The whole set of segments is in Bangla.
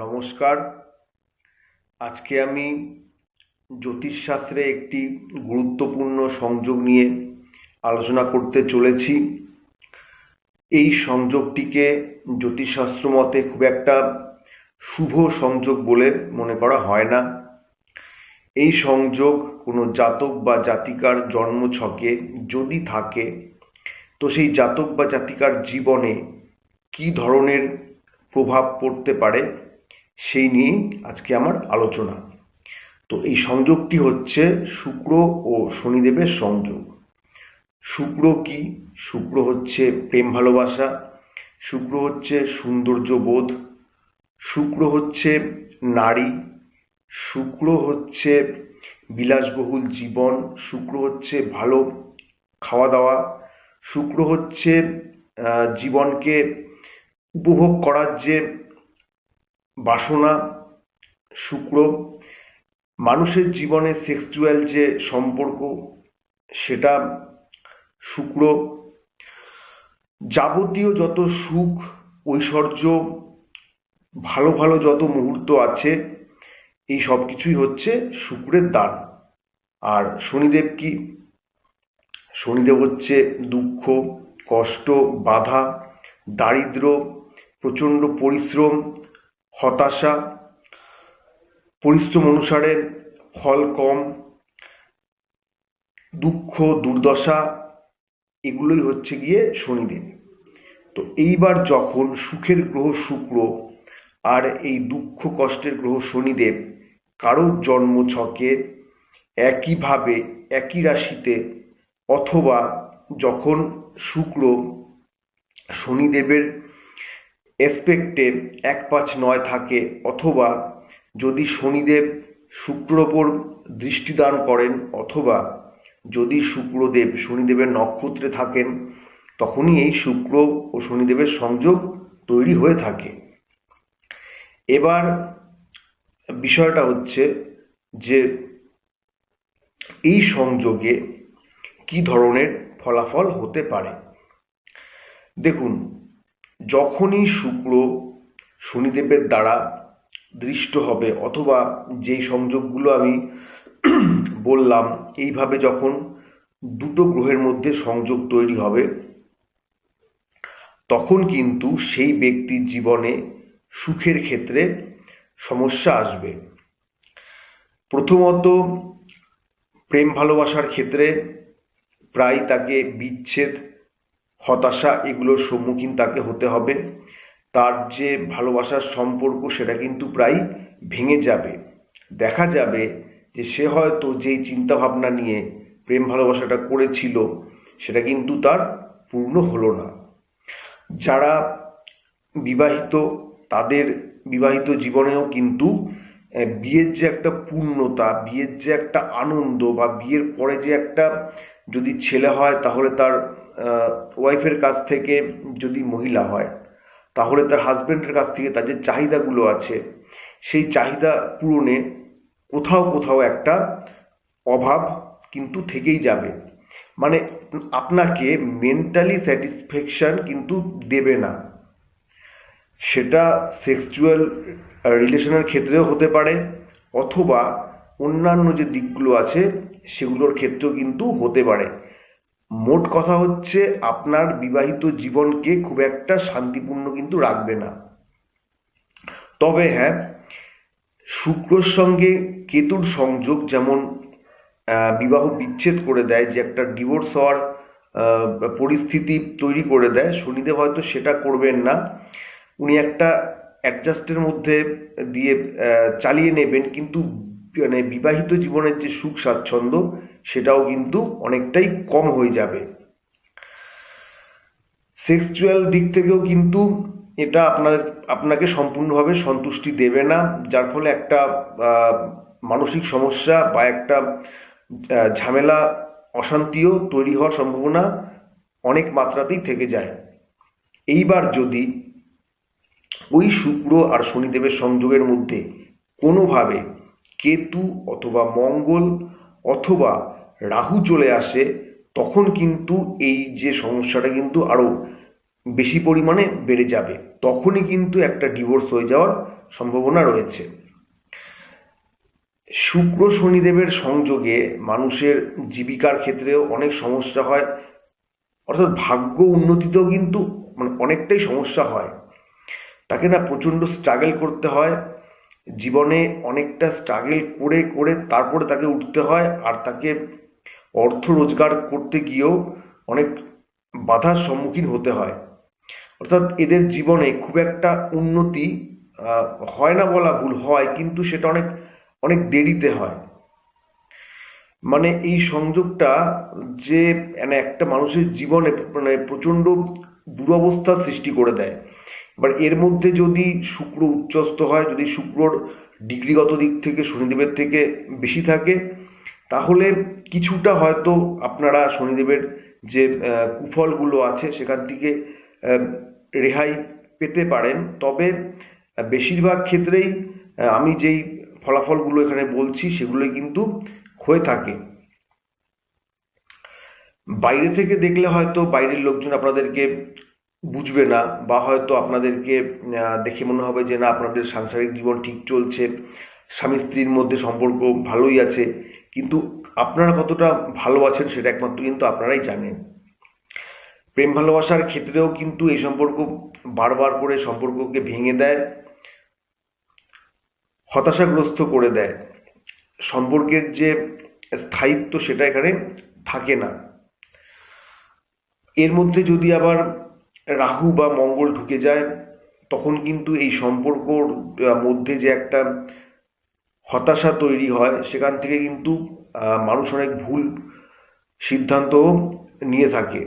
নমস্কার। আজকে আমি জ্যোতিষশাস্ত্রে একটি গুরুত্বপূর্ণ সংযোগ নিয়ে আলোচনা করতে চলেছি। এই সংযোগটিকে জ্যোতিষশাস্ত্র মতে খুব একটা শুভ সংযোগ বলে মনে করা হয় না। এই সংযোগ কোনো জাতক বা জাতিকার জন্ম ছকে যদি থাকে, তো সেই জাতক বা জাতিকার জীবনে কী ধরনের প্রভাব পড়তে পারে? সেই নিয়েই আজকে আমার আলোচনা। তো এই সংযোগটি হচ্ছে শুক্র ও শনিদেবের সংযোগ। শুক্র কি? শুক্র হচ্ছে প্রেম ভালোবাসা। শুক্র হচ্ছে সৌন্দর্য বোধ। শুক্র হচ্ছে নারী। শুক্র হচ্ছে বিলাসবহুল জীবন। শুক্র হচ্ছে ভালো খাওয়া দাওয়া শুক্র হচ্ছে জীবনকে উপভোগ করার যে বাসনা, শুক্র, মানুষের জীবনে সেক্সুয়াল যে সম্পর্ক, সেটা শুক্র। যাবতীয় যত সুখ, ঐশ্বর্য, ভালো ভালো যত মুহূর্ত আছে, এই সব কিছুই হচ্ছে শুক্রের দান আর শনিদেব কি? শনিদেব হচ্ছে দুঃখ, কষ্ট, বাধা, দারিদ্র, প্রচণ্ড পরিশ্রম হতাশা, পরিশ্রম অনুসারে ফল কম, দুঃখ, দুর্দশা, এগুলোই হচ্ছে গিয়ে শনিদেব তো এইবার যখন সুখের গ্রহ শুক্র আর এই দুঃখ কষ্টের গ্রহ শনিদেব কারোর জন্ম ছকে একইভাবে, একই রাশিতে অথবা যখন শুক্র শনিদেবের এসপেক্টে এক পাঁচ নয় থাকে, অথবা যদি শনিদেব শুক্র ওপর দৃষ্টিদান করেন, অথবা যদি শুক্রদেব শনিদেবের নক্ষত্রে থাকেন, তখনই এই শুক্র ও শনিদেবের সংযোগ তৈরি হয়ে থাকে। এবার বিষয়টা হচ্ছে যে এই সংযোগে কি ধরনের ফলাফল হতে পারে? দেখুন যখনই শুক্র শনিদেবের দ্বারা দৃষ্ট হবে অথবা যেই সংযোগগুলো আমি বললাম, এইভাবে যখন দুটো গ্রহের মধ্যে সংযোগ তৈরি হবে, তখন কিন্তু সেই ব্যক্তির জীবনে সুখের ক্ষেত্রে সমস্যা আসবে। প্রথমত, প্রেম ভালোবাসার ক্ষেত্রে প্রায় তাকে বিচ্ছেদ হতাশা এগুলোর সম্মুখীন তাকে হতে হবে। তার যে ভালোবাসার সম্পর্ক সেটা কিন্তু প্রায় ভেঙে যাবে। দেখা যাবে যে সে হয়তো যেই চিন্তাভাবনা নিয়ে প্রেম ভালোবাসাটা করেছিল, সেটা কিন্তু তার পূর্ণ হলো না। যারা বিবাহিত, তাদের বিবাহিত জীবনেও কিন্তু বিয়ের যে একটা পূর্ণতা, বিয়ের যে একটা আনন্দ বা বিয়ের পরে যে একটা যদি ছেলে হয়, তাহলে তার ওয়াইফের কাছ থেকে যদি মহিলা হয়, তাহলে তার হাজব্যান্ডের কাছ থেকে তার যে চাহিদাগুলো আছে, সেই চাহিদা পূরণে কোথাও কোথাও একটা অভাব কিন্তু থেকেই যাবে। মানে আপনাকে মেন্টালি স্যাটিসফ্যাকশান কিন্তু দেবে না। সেটা সেক্সুয়াল রিলেশনের ক্ষেত্রেও হতে পারে, অথবা অন্যান্য যে দিকগুলো আছে, সেগুলোর ক্ষেত্রেও কিন্তু হতে পারে। মোট কথা হচ্ছে আপনার বিবাহিত জীবনকে খুব একটা শান্তিপূর্ণ কিন্তু রাখবে না। তবে হ্যাঁ শুক্রর সঙ্গে কেতুর সংযোগ যেমন বিবাহ বিচ্ছেদ করে দেয়, যে একটা ডিভোর্স হওয়ার পরিস্থিতি তৈরি করে দেয়, শনিদেব হয়তো সেটা করবেন না। উনি একটা অ্যাডজাস্টের মধ্যে দিয়ে চালিয়ে নেবেন, কিন্তু মানে বিবাহিত জীবনের যে সুখ স্বাচ্ছন্দ্য, সেটাও কিন্তু অনেকটাই কম হয়ে যাবে। সেক্সুয়াল দিক থেকেও কিন্তু এটা আপনার, আপনাকে সম্পূর্ণভাবে সন্তুষ্টি দেবে না, যার ফলে একটা মানসিক সমস্যা বা একটা ঝামেলা, অশান্তিও তৈরি হওয়ার সম্ভাবনা অনেক মাত্রাতেই থেকে যায়। এইবার যদি ওই শুক্র আর শনিদেবের সংযোগের মধ্যে কোনোভাবে কেতু অথবা মঙ্গল অথবা রাহু চলে আসে, তখন কিন্তু এই যে সমস্যাটা কিন্তু আরও বেশি পরিমাণে বেড়ে যাবে। তখনই কিন্তু একটা ডিভোর্স হয়ে যাওয়ার সম্ভাবনা রয়েছে। শুক্র শনিদেবের সংযোগে মানুষের জীবিকার ক্ষেত্রেও অনেক সমস্যা হয়। অর্থাৎ ভাগ্য উন্নতিতেও কিন্তু মানে অনেকটাই সমস্যা হয়। তাকে না প্রচণ্ড স্ট্রাগল করতে হয়। জীবনে অনেকটা স্ট্রাগল করে করে তারপরে তাকে উঠতে হয় আর তাকে অর্থ রোজগার করতে গিয়েও অনেক বাধার সম্মুখীন হতে হয়। অর্থাৎ এদের জীবনে খুব একটা উন্নতি হয় না বলা ভুল, হয় কিন্তু সেটা অনেক অনেক দেরিতে হয়। মানে এই সংযোগটা যে মানে একটা মানুষের জীবনে মানে প্রচণ্ড দুরবস্থার সৃষ্টি করে দেয়। এবার এর মধ্যে যদি শুক্র উচ্চস্ত হয়, যদি শুক্রর ডিগ্রিগত দিক থেকে, শনিদেবের থেকে বেশি থাকে, তাহলে কিছুটা হয়তো আপনারা শনিদেবের যে কুফলগুলো আছে, সেখান থেকে রেহাই পেতে পারেন। তবে বেশিরভাগ ক্ষেত্রেই আমি যেই ফলাফলগুলো এখানে বলছি, সেগুলোই কিন্তু হয়ে থাকে। বাইরে থেকে দেখলে হয়তো বাইরের লোকজন আপনাদেরকে বুঝবে না বা হয়তো আপনাদেরকে দেখে মনে হবে যে না, আপনাদের সাংসারিক জীবন ঠিক চলছে, স্বামী স্ত্রীর মধ্যে সম্পর্ক ভালোই আছে, কিন্তু আপনারা কতটা ভালো আছেন সেটা একমাত্র কিন্তু আপনারাই জানেন। প্রেম ভালোবাসার ক্ষেত্রেও কিন্তু এই সম্পর্ক বারবার করে সম্পর্ককে ভেঙে দেয়, হতাশাগ্রস্ত করে দেয়। সম্পর্কের যে স্থায়িত্ব সেটা এখানে থাকে না। এর মধ্যে যদি আবার রাহু বা মঙ্গল ঢুকে যায়, তখন কিন্তু এই সম্পর্কর মধ্যে যে একটা হতাশা তৈরি হয়, সেখান থেকে কিন্তু মানুষ অনেক ভুল সিদ্ধান্ত নিয়ে থাকে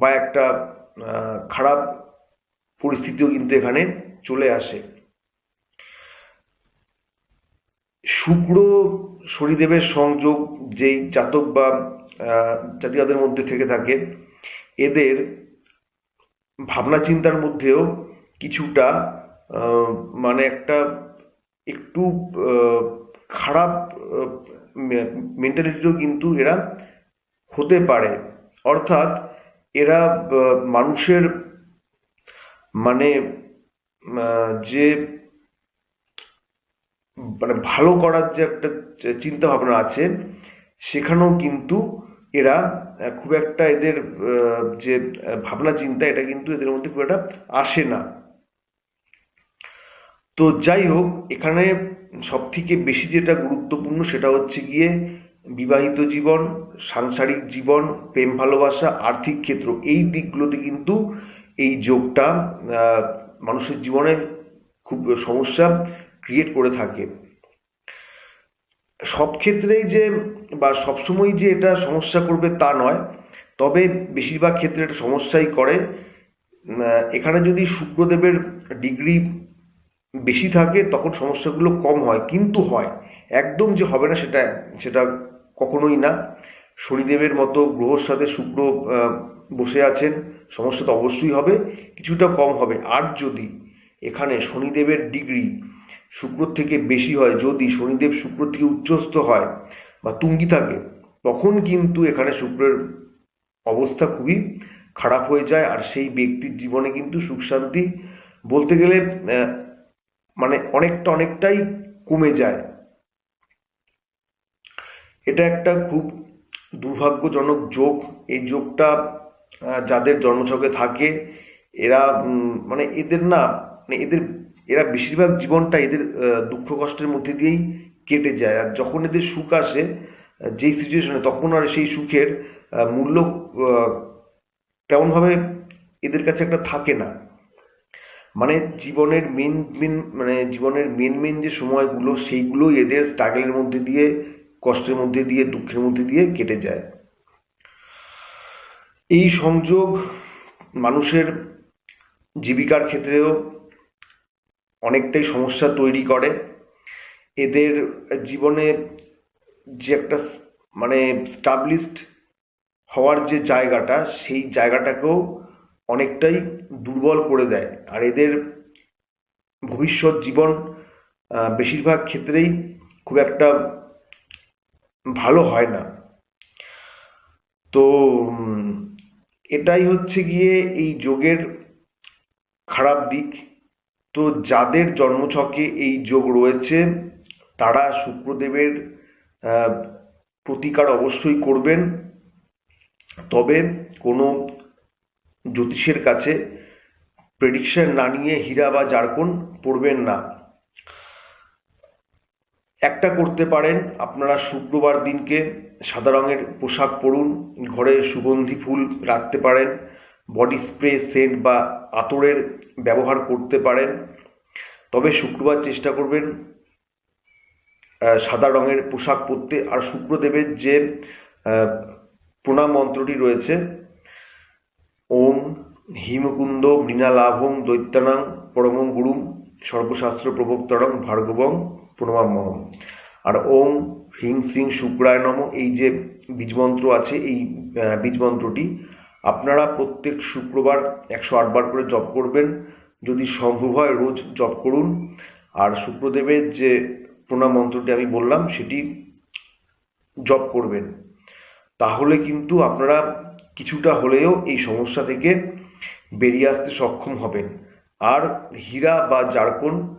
বা একটা খারাপ পরিস্থিতিও কিন্তু এখানে চলে আসে। শুক্র শনিদেবের সংযোগ যেই জাতক বা জাতিকাদের মধ্যে থেকে থাকে, এদের ভাবনা চিন্তার মধ্যেও কিছুটা মানে একটা একটু খারাপ মেন্টালিটিও কিন্তু এরা হতে পারে। অর্থাৎ এরা মানুষের মানে যে মানে ভালো করার যে একটা চিন্তা ভাবনা আছে, সেখানেও কিন্তু এরা খুব একটা এদের যে ভাবনা, চিন্তা, এটা কিন্তু এদের মধ্যে খুব একটা আসে না। তো যাই হোক, এখানে সব থেকে বেশি যেটা গুরুত্বপূর্ণ সেটা হচ্ছে গিয়ে বিবাহিত জীবন, সাংসারিক জীবন, প্রেম, ভালোবাসা, আর্থিক ক্ষেত্র, এই দিকগুলোতে কিন্তু এই যোগটা মানুষের জীবনে খুব সমস্যা ক্রিয়েট করে থাকে। সব ক্ষেত্রেই যে বা সবসময় যে এটা সমস্যা করবে তা নয়, তবে বেশিরভাগ ক্ষেত্রে এটা সমস্যাই করে। এখানে যদি শুক্রদেবের ডিগ্রি বেশি থাকে, তখন সমস্যাগুলো কম হয়, কিন্তু হয়। একদম যে হবে না সেটা সেটা কখনোই না। শনিদেবের মতো গ্রহর সাথে শুক্র বসে আছেন, সমস্যা তো অবশ্যই হবে, কিছুটা কম হবে। আর যদি এখানে শনিদেবের ডিগ্রি শুক্র থেকে বেশি হয়। যদি শনিদেব শুক্র থেকে উচ্চস্থ হয় বা তুঙ্গি থাকে, তখন কিন্তু এখানে শুক্রের অবস্থা খুবই খারাপ হয়ে যায়। আর সেই ব্যক্তির জীবনে কিন্তু সুখ শান্তি বলতে গেলে মানে অনেকটা অনেকটাই কমে যায়। এটা একটা খুব দুর্ভাগ্যজনক যোগ। এই যোগটা যাদের জন্মছকে থাকে, এরা মানে এদের না মানে এদের এরা বেশিরভাগ জীবনটা এদের দুঃখ কষ্টের মধ্যে দিয়েই কেটে যায়। আর যখন এদের সুখ আসে যেই সিচুয়েশনে তখন আর সেই সুখের মূল্য তেমনভাবে এদের কাছে একটা থাকে না। মানে জীবনের মেন মেন মানে জীবনের মেন মেন যে সময়গুলো, সেইগুলোই এদের স্ট্রাগলের মধ্যে দিয়ে, কষ্টের মধ্যে দিয়ে, দুঃখের মধ্যে দিয়ে কেটে যায়। এই সংযোগ মানুষের জীবিকার ক্ষেত্রেও অনেকটাই সমস্যা তৈরি করে। এদের জীবনে যে একটা মানে স্টাবলিশড হওয়ার যে জায়গাটা, সেই জায়গাটাকেও অনেকটাই দুর্বল করে দেয়। আর এদের ভবিষ্যৎ জীবন বেশিরভাগ ক্ষেত্রেই খুব একটা ভালো হয় না। তো এটাই হচ্ছে গিয়ে এই যোগের খারাপ দিক। তো যাদের জন্মছকে এই যোগ রয়েছে, তারা শুক্রদেবের প্রতিকার অবশ্যই করবেন। তবে কোনো জ্যোতিষের কাছে প্রেডিকশন না নিয়ে হীরা বা জারকন পড়বেন না। একটা করতে পারেন, আপনারা শুক্রবার দিনকে সাদা রঙের পোশাক পরুন, ঘরে সুগন্ধি ফুল রাখতে পারেন। বডি স্প্রে, সেন্ট বা আতরের ব্যবহার করতে পারেন। তবে শুক্রবার চেষ্টা করবেন সাদা রঙের পোশাক পরতে। আর শুক্রদেবের যে প্রণাম মন্ত্রটি রয়েছে, ওম হিমকুন্দ মৃণালাভং দৈত্যানাং পরম গুরুম সর্বশাস্ত্র প্রবক্তরং ভার্গবং প্রণমাম্যহম। আর ওম হিং শ্রিং শুক্রায় নম। এই যে বীজমন্ত্র আছে, এই বীজমন্ত্রটি আপনারা প্রত্যেক শুক্রবার একশো আটবার করে জপ করবেন। যদি সম্ভব হয় রোজ জপ করুন। আর শুক্রদেবের যে প্রণাম মন্ত্রটি আমি বললাম, সেটি জপ করবেন। তাহলে কিন্তু আপনারা কিছুটা হলেও এই সমস্যা থেকে বেরিয়ে আসতে সক্ষম হবেন। আর হীরা বা জারকন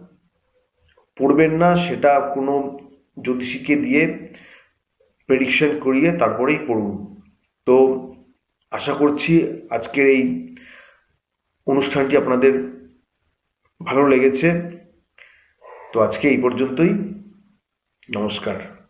পড়বেন না, সেটা কোনো জ্যোতিষীকে দিয়ে প্রেডিকশন করিয়ে তারপরেই পড়ুন। তো আশা করছি আজকের এই অনুষ্ঠানটি আপনাদের ভালো লেগেছে। তো আজকে এই পর্যন্তই। নমস্কার।